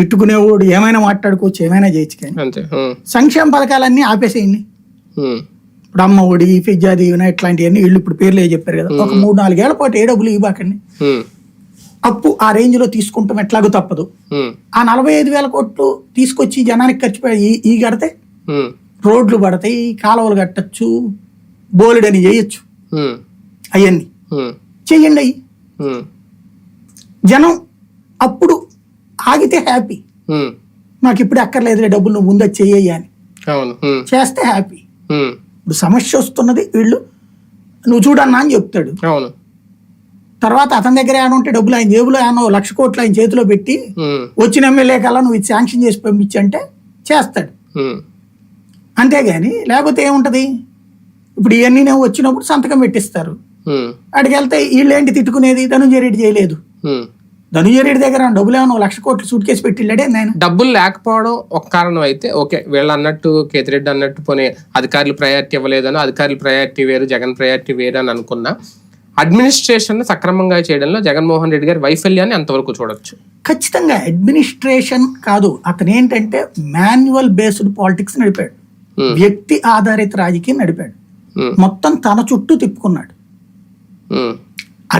తిట్టుకునేవాడు ఏమైనా మాట్లాడుకోవచ్చు ఏమైనా చేయొచ్చు కానీ. సంక్షేమ పథకాలన్నీ ఆపేసేయండి. ఇప్పుడు అమ్మ ఒడి ఫిజ్జా దీవెన ఇట్లాంటివన్నీ వీళ్ళు ఇప్పుడు పేర్లు చెప్పారు కదా. ఒక మూడు నాలుగేళ్ళ పాటు ఏ డబ్బులు ఇవ్వకండి అప్పు ఆ రేంజ్లో తీసుకుంటాం ఎట్లాగో తప్పదు. ఆ. నలభై ఐదు వేల కోట్లు తీసుకొచ్చి జనానికి ఖర్చు ఈ- కడితే రోడ్లు పడతాయి కాలువలు కట్టచ్చు బోలెడని చేయొచ్చు. అవన్నీ చెయ్యండి ఉమ్, జనం అప్పుడు ఆగితే హ్యాపీ నాకు ఇప్పుడు అక్కర్లేదులే డబ్బులు నువ్వు ముందు చెయ్యి అని. చేస్తే హ్యాపీ ఇప్పుడు సమస్య వస్తున్నది వీళ్ళు నువ్వు చూడన్నా అని చెప్తాడు. తర్వాత అతని దగ్గర ఏమైనా ఉంటే డబ్బులు ఆయన జేబులో ఏమో లక్ష కోట్లు ఆయన చేతిలో పెట్టి వచ్చిన ఎమ్మెల్యే కల్లా నువ్వు ఇది శాంక్షన్ చేసి పంపించంటే చేస్తాడు. అంతేగాని లేకపోతే ఏముంటది? ఇప్పుడు ఇవన్నీ నేను వచ్చినప్పుడు సంతకం పెట్టిస్తారు. అక్కడికి వెళ్తే వీళ్ళేంటి తిట్టుకునేది? ధనుంజయ రెడ్డి చేయలేదు. ఉమ్. ధనుంజయ రెడ్డి దగ్గర డబ్బులు ఏమో లక్ష కోట్లు సూట్ కేసు పెట్టిళ్ళాడే నేను డబ్బులు లేకపోవడం ఒక కారణం అయితే ఓకే వీళ్ళు అన్నట్టు కేతిరెడ్డి అన్నట్టు పోనీ అధికారులు ప్రయారిటీ ఇవ్వలేదని అధికారులు ప్రయారిటీ వేరు జగన్ ప్రయారిటీ వేరు అని అనుకున్నా అడ్మినిస్ట్రేషన్ సక్రమంగా చేయడంలో జగన్మోహన్ రెడ్డి గారి వైఫల్యాన్ని ఎంతవరకు చూడొచ్చు. ఖచ్చితంగా అడ్మినిస్ట్రేషన్ కాదు అతను ఏంటంటే మాన్యువల్ బేస్డ్ పాలిటిక్స్ నడిపాడు. వ్యక్తి ఆధారిత రాజకీయం నడిపాడు. మొత్తం తన చుట్టూ తిప్పుకున్నాడు.